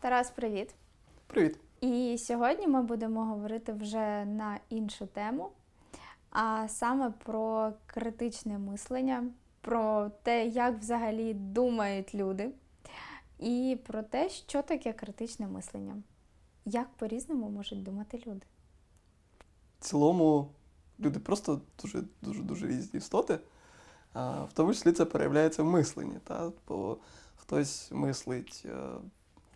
Тарас, привіт! Привіт. І сьогодні ми будемо говорити вже на іншу тему, а саме про критичне мислення, про те, як взагалі думають люди, і про те, що таке критичне мислення. Як по-різному можуть думати люди. В цілому люди просто дуже дуже дуже різні істоти. В тому числі це проявляється в мисленні. Та? Бо хтось мислить, е,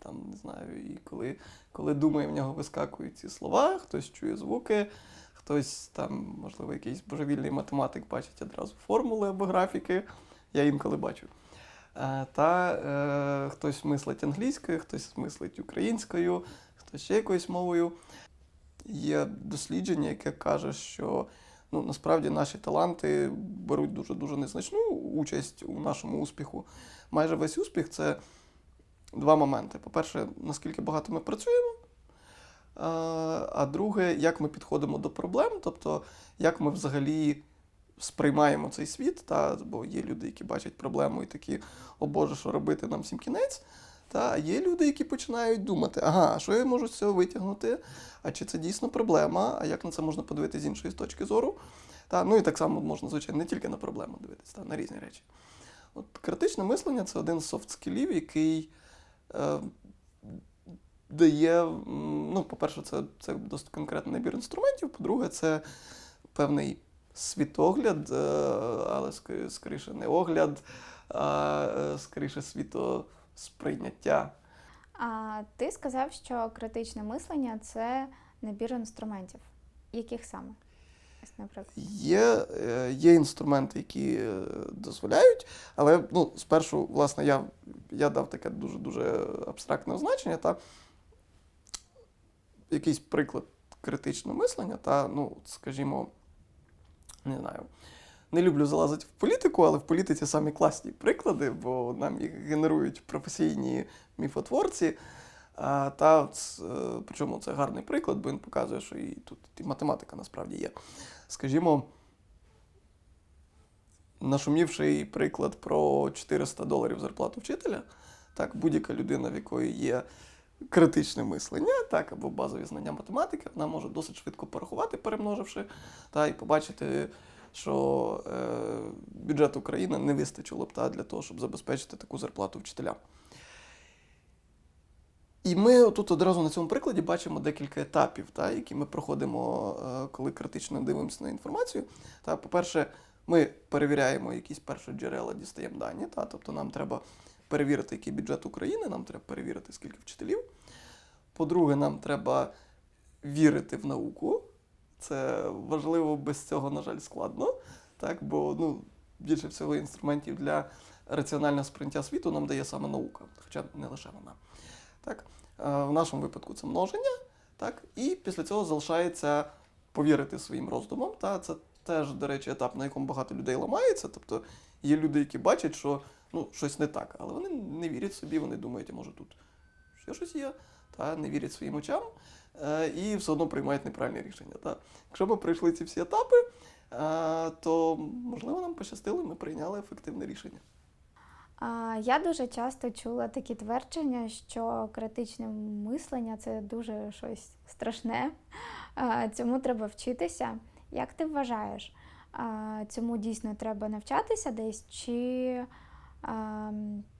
там, не знаю, і коли, коли думає, в нього вискакують ці слова, хтось чує звуки, хтось там, можливо, якийсь божевільний математик бачить одразу формули або графіки. Я інколи бачу. Е, Та е, хтось мислить англійською, хтось мислить українською, хтось ще якоюсь мовою. Є дослідження, яке каже, що ну, насправді наші таланти беруть дуже-дуже незначну участь у нашому успіху. Майже весь успіх це два моменти. По-перше, наскільки багато ми працюємо. А, а друге, як ми підходимо до проблем, тобто як ми взагалі сприймаємо цей світ. Та, бо є люди, які бачать проблему і такі, о Боже, що робити нам всім кінець. Та є люди, які починають думати, ага, що я можу з цього витягнути? А чи це дійсно проблема? А як на це можна подивитися з іншої точки зору? Та, ну і так само можна, звичайно, не тільки на проблему дивитися, та, на різні речі. От критичне мислення це один з софт-скілів, який е, дає, ну, по-перше, це, це досить конкретний набір інструментів, по-друге, це певний світогляд, е, але скоріше не огляд, а е, скоріше світосприйняття. А ти сказав, що критичне мислення це набір інструментів. Яких саме? Наприклад. Є, е, є інструменти, які е, дозволяють, але ну, спершу, власне, я, я дав таке дуже-дуже абстрактне означення, та якийсь приклад критичного мислення, та, ну, скажімо, не знаю. Не люблю залазити в політику, але в політиці самі класні приклади, бо нам їх генерують професійні міфотворці. Та е, причому це гарний приклад, бо він показує, що і тут і математика насправді є. Скажімо, нашумівший приклад про 400 доларів зарплату вчителя, так, будь-яка людина, в якої є критичне мислення, так, або базові знання математики, вона може досить швидко порахувати, перемноживши, та, і побачити, що е, бюджет України не вистачило б та, для того, щоб забезпечити таку зарплату вчителям. І ми тут одразу на цьому прикладі бачимо декілька етапів, та, які ми проходимо, е, коли критично дивимося на інформацію. Та, по-перше, ми перевіряємо якісь перші джерела, дістаємо дані. Та, тобто нам треба перевірити, який бюджет України, нам треба перевірити, скільки вчителів. По-друге, нам треба вірити в науку. Це важливо, без цього, на жаль, складно. Так, бо ну, більше всього інструментів для раціонального сприйняття світу нам дає саме наука, хоча не лише вона. Так? Е, В нашому випадку це множення, так? і після цього залишається повірити своїм роздумам. Та? Це теж, до речі, етап, на якому багато людей ламається. Тобто є люди, які бачать, що ну, щось не так, але вони не вірять собі, вони думають, а може тут ще щось є, та? не вірять своїм очам е, і все одно приймають неправильне рішення. Та? Якщо ми пройшли ці всі етапи, е, то можливо нам пощастило, ми прийняли ефективне рішення. Я дуже часто чула такі твердження, що критичне мислення це дуже щось страшне, цьому треба вчитися. Як ти вважаєш, цьому дійсно треба навчатися десь, чи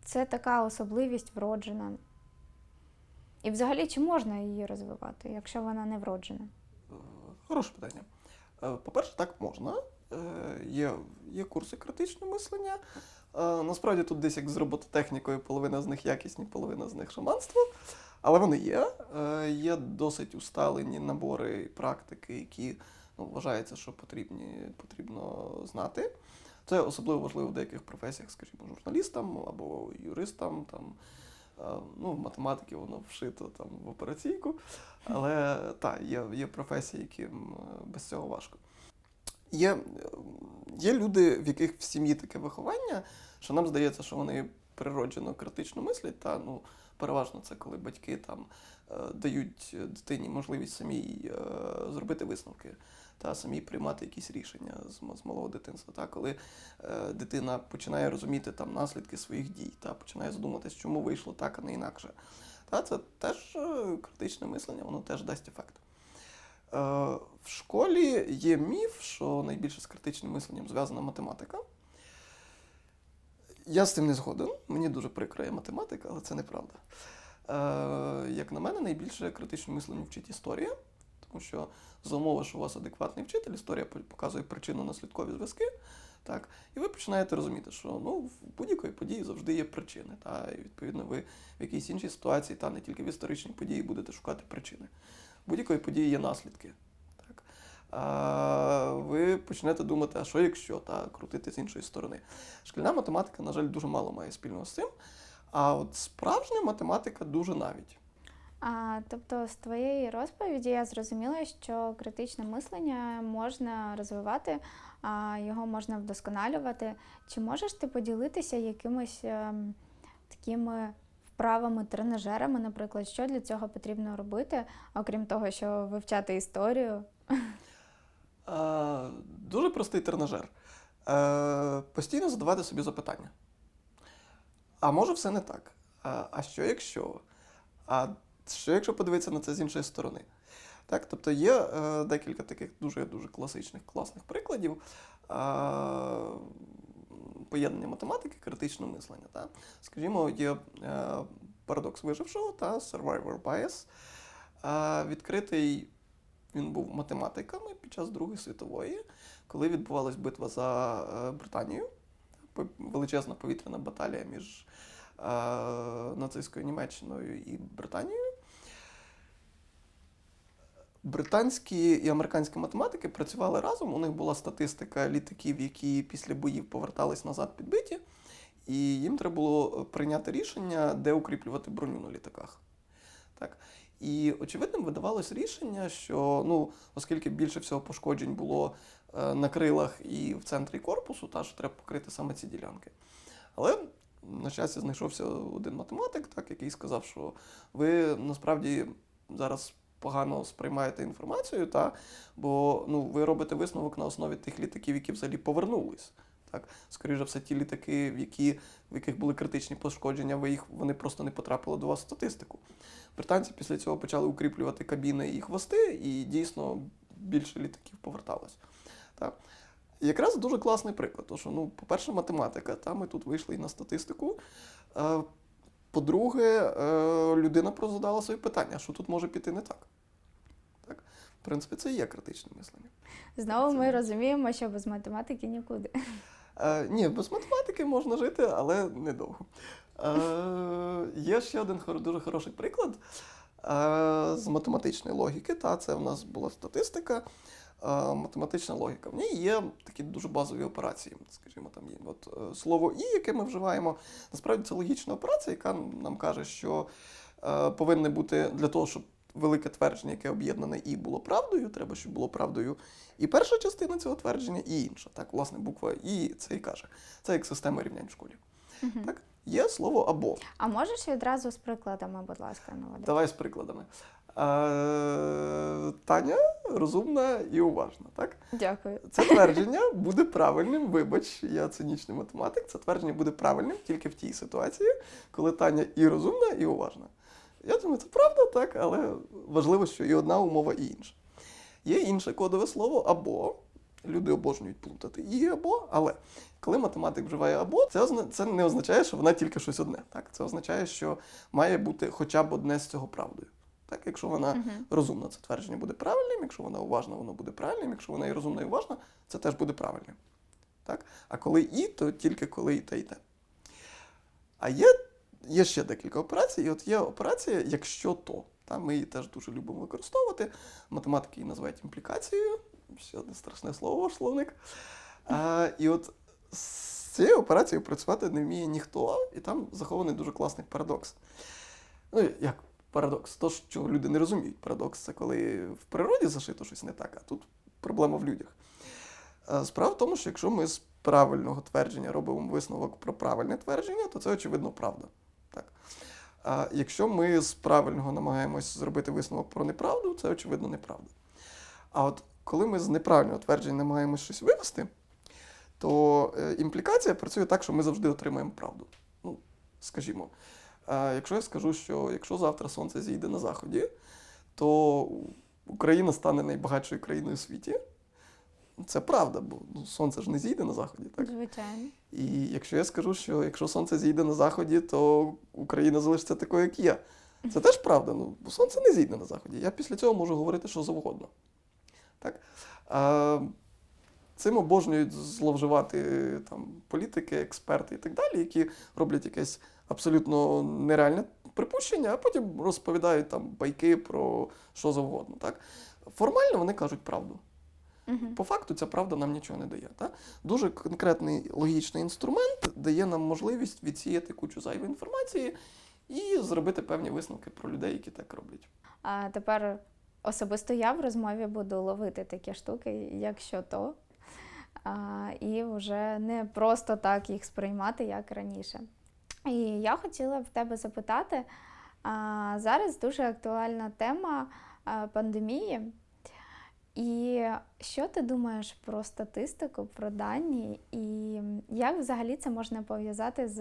це така особливість вроджена? І взагалі, чи можна її розвивати, якщо вона не вроджена? Хороше питання. Е, По-перше, так можна. Е, Є, є курси критичного мислення. Е, Насправді тут десь як з робототехнікою, половина з них якісні, половина з них шаманство. Але вони є. Е, Є досить усталені набори практики, які ну, вважається, що потрібні, потрібно знати. Це особливо важливо в деяких професіях, скажімо, журналістам або юристам. Там, е, ну, в математики воно вшито там, в операційку. Але так, є, є професії, яким без цього важко. Є, е, є люди, в яких в сім'ї таке виховання, що нам здається, що вони природжено критично мислять. Та, ну, переважно це коли батьки там е, дають дитині можливість самій е, зробити висновки та самій приймати якісь рішення з, з малого дитинства. Та, коли е, дитина починає розуміти там наслідки своїх дій, та починає задуматись, чому вийшло так, а не інакше. Та, це теж критичне мислення, воно теж дасть ефект. Е, в школі є міф, що найбільше з критичним мисленням зв'язана математика. Я з цим не згоден. Мені дуже прикро є математика, але це неправда. Е, як на мене, найбільше критичному мисленню вчить історія, тому що за умови, що у вас адекватний вчитель, історія по- показує причинно-наслідкові зв'язки. Так, і ви починаєте розуміти, що ну, в будь-якої події завжди є причини. Та, і відповідно ви в якійсь іншій ситуації, та не тільки в історичній події, будете шукати причини. Будь-якої події є наслідки. Так. А, ви почнете думати, а що якщо, та крутити з іншої сторони. Шкільна математика, на жаль, дуже мало має спільного з цим. А от справжня математика дуже навіть. А, тобто, з твоєї розповіді я зрозуміла, що критичне мислення можна розвивати, а, його можна вдосконалювати. Чи можеш ти поділитися якимось ем, такими вправами, тренажерами, наприклад, що для цього потрібно робити, окрім того, що вивчати історію? Е, дуже простий тренажер. Е, постійно задавати собі запитання. А може все не так? А, а що якщо? А що якщо подивитися на це з іншої сторони? Так, тобто є е, декілька таких дуже дуже класичних, класних прикладів е, поєднання математики, критичного мислення. Та? Скажімо, є е, парадокс вижившого та survivor bias. Е, відкритий він був математиками під час Другої світової, коли відбувалась битва за е, Британію, величезна повітряна баталія між нацистською Німеччиною і Британією. Британські і американські математики працювали разом. У них була статистика літаків, які після боїв повертались назад підбиті, і їм треба було прийняти рішення, де укріплювати броню на літаках. Так. І очевидним видавалось рішення, що ну, оскільки більше всього пошкоджень було е, на крилах і в центрі корпусу, та що треба покрити саме ці ділянки. Але на щастя знайшовся один математик, так, який сказав, що ви насправді зараз погано сприймаєте інформацію, та, бо ну, ви робите висновок на основі тих літаків, які взагалі повернулись. Так, скоріше все, ті літаки, в, які, в яких були критичні пошкодження, ви їх, вони просто не потрапили до вас в статистику. Британці після цього почали укріплювати кабіни і хвости, і дійсно більше літаків поверталось. Так. Якраз дуже класний приклад, тому що, ну, по-перше, математика, та ми тут вийшли і на статистику. По-друге, е, людина просто задала собі питання, що тут може піти не так. так. В принципі, це і є критичне мислення. Знову Це- ми розуміємо, що без математики нікуди. Е, ні, без математики можна жити, але недовго. Е, є ще один дуже хороший приклад е, з математичної логіки. Та, це в нас була статистика. Е, математична логіка. В ній є такі дуже базові операції. Скажімо, там є от, е, слово І, яке ми вживаємо. Насправді це логічна операція, яка нам каже, що е, повинне бути для того, щоб велике твердження, яке об'єднане І було правдою, треба, щоб було правдою і перша частина цього твердження, і інша. Так, власне, буква І це і каже. Це як система рівнянь в школі. Мгм. Так? Є слово або. А можеш відразу з прикладами, будь ласка, наводити? Давай з прикладами. Е, Таня розумна і уважна, так? Дякую. Це твердження буде правильним. Вибач, я цинічний математик. Це твердження буде правильним тільки в тій ситуації, коли Таня і розумна, і уважна. Я думаю, це правда, так, але важливо, що і одна умова, і інша. Є інше кодове слово або. Люди обожнюють плутати і або, але коли математик вживає або, це, озна- це не означає, що вона тільки щось одне. Так? Це означає, що має бути хоча б одне з цього правдою. Так? Якщо вона Мгм. розумна, це твердження буде правильним, якщо вона уважна, воно буде правильним, якщо вона і розумна, і уважна, це теж буде правильним. Так? А коли і, то тільки коли і те, і те. А є, є ще декілька операцій, і от є операція, якщо то. Та, ми її теж дуже любимо використовувати. Математики її називають імплікацією. Ще одне страшне слово, ваш словник. А, і от з цією операцією працювати не вміє ніхто, і там захований дуже класний парадокс. Ну, як парадокс? То, що люди не розуміють. Парадокс це коли в природі зашито щось не так, а тут проблема в людях. Е, Справа в тому, що якщо ми з правильного твердження робимо висновок про правильне твердження, то це очевидно правда. Так. А якщо ми з правильного намагаємось зробити висновок про неправду, це очевидно неправда. А от коли ми з неправильного твердження намагаємось щось вивести, то е, імплікація працює так, що ми завжди отримаємо правду. Ну, скажімо, якщо я скажу, що якщо завтра сонце зійде на заході, то Україна стане найбагатшою країною у світі. Це правда, бо ну, сонце ж не зійде на заході, так? Звичайно. І якщо я скажу, що якщо сонце зійде на заході, то Україна залишиться такою, як є. Це теж правда. Ну, бо сонце не зійде на заході. Я після цього можу говорити що завгодно. Так? А, цим обожнюють зловживати там, політики, експерти і так далі, які роблять якесь абсолютно нереальне припущення, а потім розповідають там байки про що завгодно. Так? Формально вони кажуть правду. Угу. По факту ця правда нам нічого не дає. Та? Дуже конкретний логічний інструмент дає нам можливість відсіяти кучу зайвої інформації і зробити певні висновки про людей, які так роблять. А тепер особисто я в розмові буду ловити такі штуки, якщо то. А, і вже не просто так їх сприймати, як раніше. І я хотіла в тебе запитати: зараз дуже актуальна тема пандемії. І що ти думаєш про статистику, про дані, і як взагалі це можна пов'язати з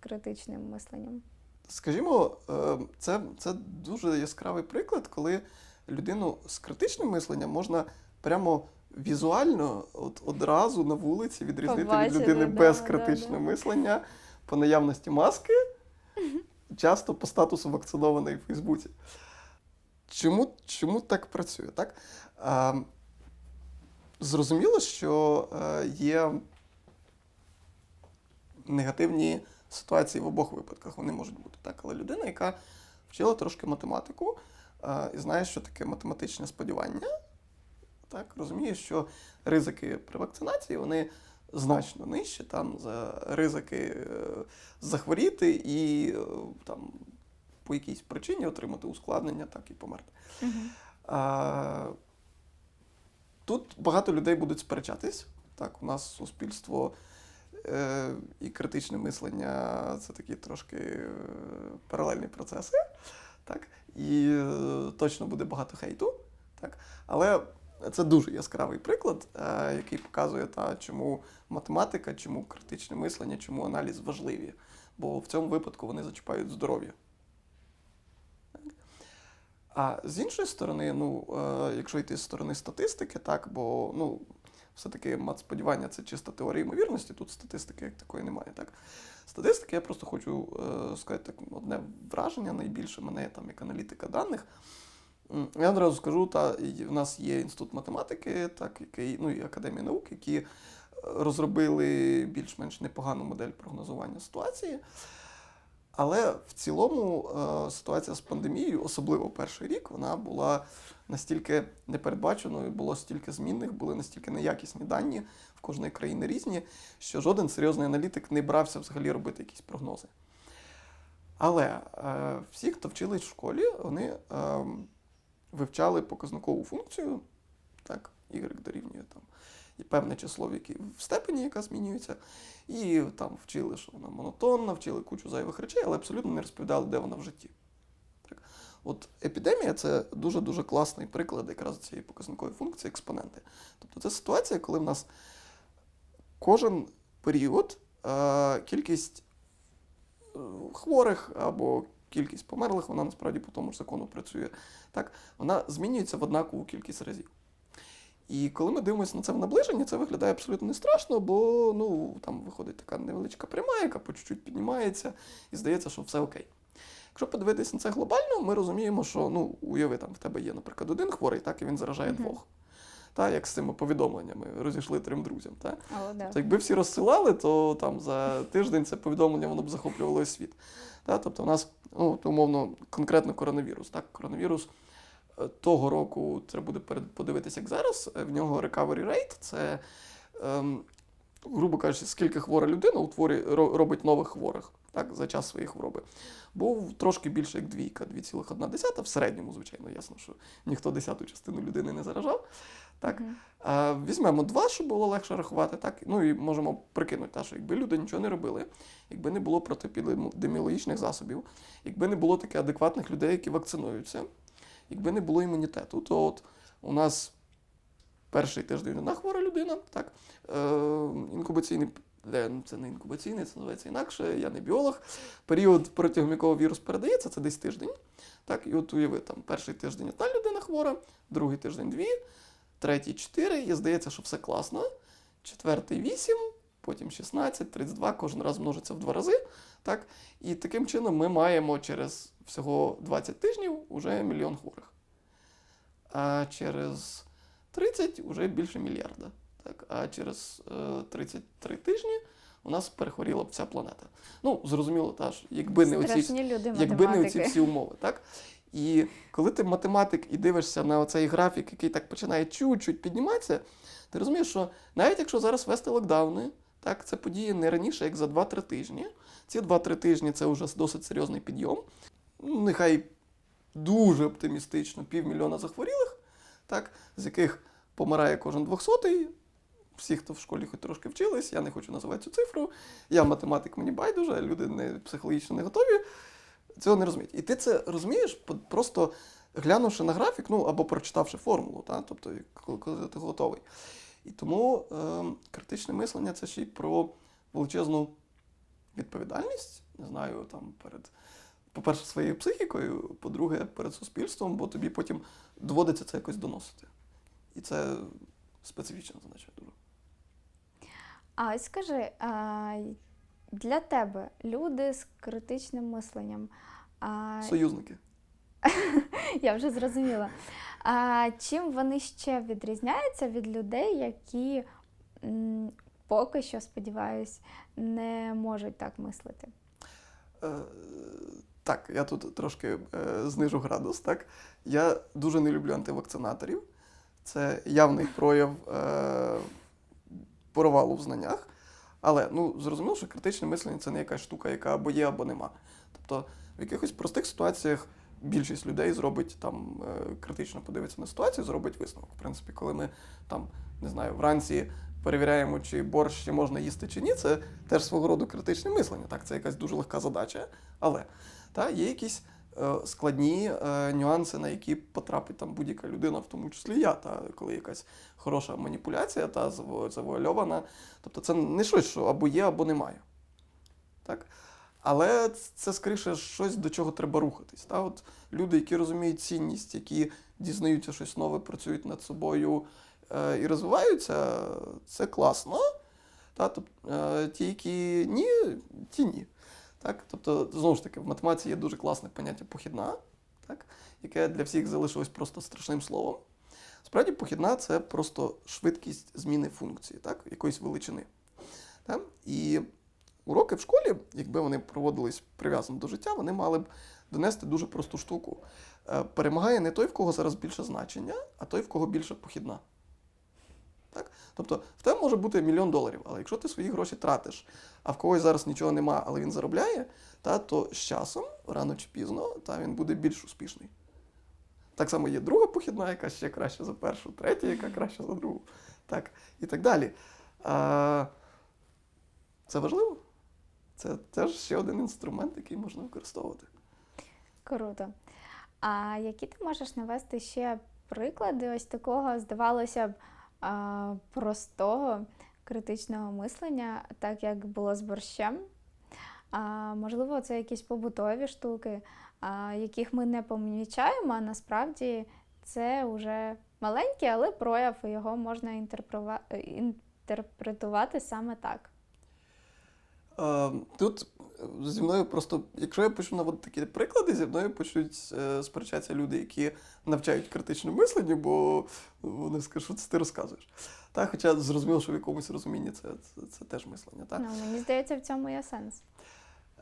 критичним мисленням? Скажімо, е, це, це дуже яскравий приклад, коли людину з критичним мисленням можна прямо візуально от, одразу на вулиці відрізнити Побачити, від людини да, без да, да. мислення по наявності маски, часто по статусу вакцинованої в Фейсбуці. Чому, чому так працює? Так? А, зрозуміло, що е, є негативні ситуації в обох випадках. Вони можуть бути так. Але людина, яка вчила трошки математику е, і знає, що таке математичне сподівання, так, розуміє, що ризики при вакцинації вони значно нижчі там, за ризики е, захворіти і е, там, по якійсь причині отримати ускладнення, так і померти. Угу. А, тут багато людей будуть сперечатись. Так, у нас суспільство е, і критичне мислення це такі трошки е, паралельні процеси. Так, і е, точно буде багато хейту. Так, але це дуже яскравий приклад, е, який показує, та, чому математика, чому критичне мислення, чому аналіз важливі. Бо в цьому випадку вони зачіпають здоров'я. А з іншої сторони, ну, е, якщо йти з сторони статистики, так, бо ну, все-таки матсподівання це чиста теорія ймовірності, тут статистики як такої немає. Так? Статистики, я просто хочу е, сказати так, одне враження найбільше мене там як аналітика даних. Я одразу скажу, та в нас є інститут математики, так, який, ну і Академія наук, які е, розробили більш-менш непогану модель прогнозування ситуації. Але в цілому е, ситуація з пандемією, особливо перший рік, вона була настільки непередбаченою, було стільки змінних, були настільки неякісні дані в кожної країни різні, що жоден серйозний аналітик не брався взагалі робити якісь прогнози. Але е, всі, хто вчились в школі, вони е, вивчали показникову функцію, так, y дорівнює там і певне число, в якій в степені, яка змінюється, і там вчили, що вона монотонна, вчили кучу зайвих речей, але абсолютно не розповідали, де вона в житті. Так. От епідемія це дуже-дуже класний приклад якраз цієї показникової функції експоненти. Тобто це ситуація, коли в нас кожен період е, кількість е, хворих або кількість померлих, вона насправді по тому ж закону працює. Так, вона змінюється в однакову кількість разів. І коли ми дивимося на це в наближенні, це виглядає абсолютно не страшно, бо ну, там виходить така невеличка пряма, яка по чуть-чуть піднімається, і здається, що все окей. Якщо подивитися на це глобально, ми розуміємо, що ну, уяви, там в тебе є, наприклад, один хворий, так, і він заражає Мгм. двох. Та, як з цими повідомленнями розійшли трьом друзям. Та? Але, да. Тобто, якби всі розсилали, то там за тиждень це повідомлення воно б захоплювало світ. Та? Тобто, у нас, ну, умовно, конкретно коронавірус. Так? Коронавірус е, того року треба буде подивитися, як зараз. е, В нього recovery rate це, ем, грубо кажучи, скільки хвора людина утворює, ро- робить нових хворих так, за час своєї хвороби. Був трошки більше як двійка, 2,1 в середньому, звичайно, ясно, що ніхто десяту частину людини не заражав. Так. Мгм. А, візьмемо два, щоб було легше рахувати, так? Ну і можемо прикинути, та, що якби люди нічого не робили, якби не було протиепідеміологічних засобів, якби не було таких адекватних людей, які вакцинуються, якби не було імунітету, то от у нас перший тиждень одна хвора людина, так, е, інкубаційний ну, це не інкубаційний, це називається інакше, я не біолог. Період, протягом якого вірус передається, це десь тиждень. Так, і от уяви, там перший тиждень одна людина хвора, другий тиждень дві, третій чотири, і здається, що все класно. Четвертий вісім, потім 16, 32, кожен раз множиться в два рази. Так? І таким чином ми маємо через всього 20 тижнів уже мільйон хворих. А через 30 вже більше мільярда. Так? А через е, 33 тижні у нас перехворіла б вся планета. Ну, зрозуміло, та ж, якби не оці люди якби не оці всі умови, так? І коли ти математик і дивишся на оцей графік, який так починає чуть-чуть підніматися, ти розумієш, що навіть якщо зараз вести локдауни, так, це події не раніше, як за 2-3 тижні. Ці 2-3 тижні це вже досить серйозний підйом. Нехай дуже оптимістично півмільйона захворілих, так, з яких помирає кожен двохсотий. Всі, хто в школі хоч трошки вчились, я не хочу називати цю цифру. Я математик, мені байдуже, люди не, психологічно не готові цього не розуміють. І ти це розумієш, просто глянувши на графік, ну або прочитавши формулу, та? тобто коли ти готовий. І тому е, критичне мислення це ще й про величезну відповідальність, не знаю, там перед, по-перше, своєю психікою, по-друге, перед суспільством, бо тобі потім доводиться це якось доносити. І це специфічна задача дуже. А ось скажи, для тебе люди з критичним мисленням. Союзники. я вже зрозуміла. А, чим вони ще відрізняються від людей, які поки що, сподіваюсь, не можуть так мислити? Так, я тут трошки е, знижу градус. Так? Я дуже не люблю антивакцинаторів. Це явний прояв е, провалу в знаннях. Але ну, зрозуміло, що критичне мислення це не якась штука, яка або є, або нема. Тобто в якихось простих ситуаціях більшість людей зробить там е, критично подивиться на ситуацію, зробить висновок. В принципі, коли ми там, не знаю, вранці перевіряємо, чи борщ ще можна їсти чи ні, це теж свого роду критичне мислення. Так, це якась дуже легка задача. Але та, є якісь е, складні е, нюанси, на які потрапить там будь-яка людина, в тому числі я, та, коли якась хороша маніпуляція та завуальована. Тобто це не щось, що або є, або немає. Так? Але це скоріше щось, до чого треба рухатись. Та? От люди, які розуміють цінність, які дізнаються щось нове, працюють над собою е, і розвиваються, це класно. Та? Тобто, е, ті, які ні, ті ні. Так? Тобто, знову ж таки, в математиці є дуже класне поняття похідна, так? яке для всіх залишилось просто страшним словом. Справді, похідна це просто швидкість зміни функції, так? якоїсь величини. Так? І уроки в школі, якби вони проводились прив'язано до життя, вони мали б донести дуже просту штуку. Е, Перемагає не той, в кого зараз більше значення, а той, в кого більше похідна. Тобто в тебе може бути мільйон доларів, але якщо ти свої гроші тратиш, а в когось зараз нічого нема, але він заробляє, та, то з часом, рано чи пізно, та, він буде більш успішний. Так само є друга похідна, яка ще краща за першу, третя, яка краща за другу. Так, і так далі. А, це важливо. Це теж ще один інструмент, який можна використовувати. Круто. А які ти можеш навести ще приклади ось такого, здавалося б, простого критичного мислення, так як було з борщем? А, можливо, це якісь побутові штуки, а, яких ми не помічаємо, а насправді це вже маленький, але прояв, його можна інтерпретувати саме так. Е, Тут зі мною просто, якщо я почну наводити такі приклади, зі мною почнуть е, сперечатися люди, які навчають критичному мисленню, бо вони скажуть, що це ти розказуєш. Та, хоча зрозуміло, що в якомусь розумінні це, це, це теж мислення. Та? Ну, мені здається, в цьому є сенс.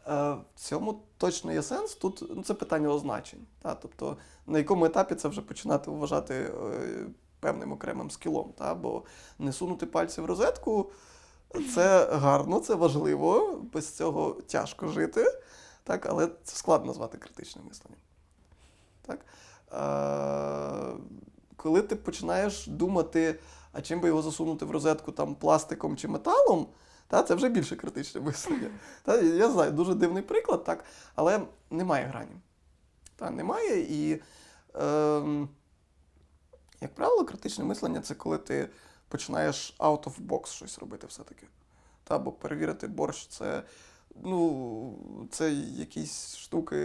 Е, В цьому точно є сенс. Тут ну, це питання означень. Та? Тобто, на якому етапі це вже починати вважати е, певним окремим скілом. Та? Бо не сунути пальці в розетку це гарно, це важливо, без цього тяжко жити, так? але це складно назвати критичним мисленням. Так? Е, коли ти починаєш думати, а чим би його засунути в розетку там, пластиком чи металом, та, це вже більше критичне мислення. Та, я знаю, дуже дивний приклад, так, але немає грані. Та, немає і, ем, як правило, критичне мислення це коли ти починаєш out of box щось робити все-таки. Та, бо перевірити борщ це. Ну, це якісь штуки,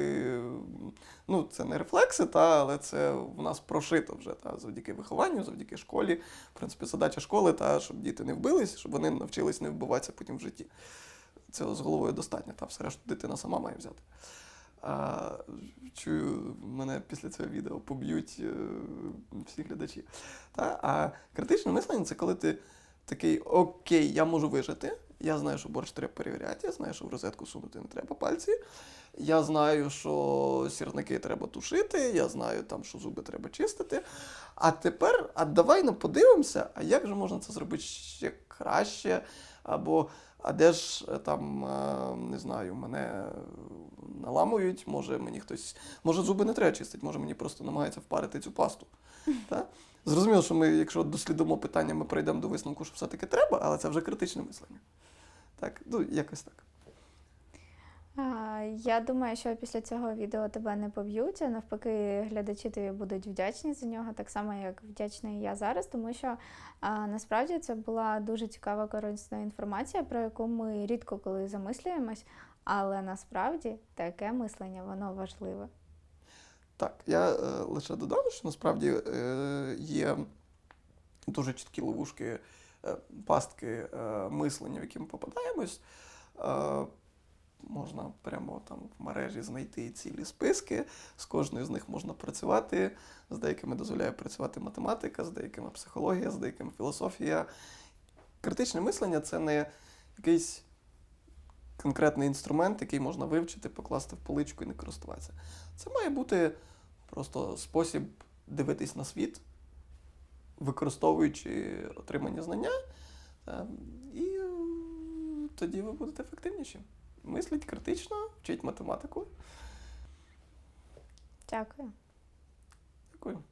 ну, це не рефлекси, та, але це в нас прошито вже та, завдяки вихованню, завдяки школі. В принципі, задача школи, та, щоб діти не вбились, щоб вони навчились не вбиватися потім в житті. Цього з головою достатньо, та все решту дитина сама має взяти. А, чую, мене після цього відео поб'ють е, всі глядачі. Та? А критичне мислення це коли ти такий окей, я можу вижити. Я знаю, що борщ треба перевіряти, я знаю, що в розетку сунути не треба пальці. Я знаю, що сірники треба тушити, я знаю, там, що зуби треба чистити. А тепер, а давай ну, подивимося, а як же можна це зробити ще краще? Або а де ж е, там, е, не знаю, мене наламують, може мені хтось. Може, зуби не треба чистити, може мені просто намагається впарити цю пасту. Та? Зрозуміло, що ми, якщо дослідимо питання, ми прийдемо до висновку, що все-таки треба, але це вже критичне мислення. Так, ну якось так. А, Я думаю, що після цього відео тебе не поб'ють, а навпаки, глядачі тобі будуть вдячні за нього, так само як вдячна і я зараз, тому що а, насправді це була дуже цікава корисна інформація, про яку ми рідко коли замислюємось, але насправді таке мислення воно важливе. Так, я е, лише додам, що насправді е, є дуже чіткі ловушки, е, пастки е, мислення, в які ми попадаємось. Е, можна прямо там в мережі знайти цілі списки, з кожною з них можна працювати. З деякими дозволяє працювати математика, з деякими психологія, з деякими філософія. Критичне мислення це не якийсь конкретний інструмент, який можна вивчити, покласти в поличку і не користуватися. Це має бути просто спосіб дивитись на світ, використовуючи отримані знання, е, і тоді ви будете ефективніші. Мисліть критично, вчіть математику. Дякую. Дякую.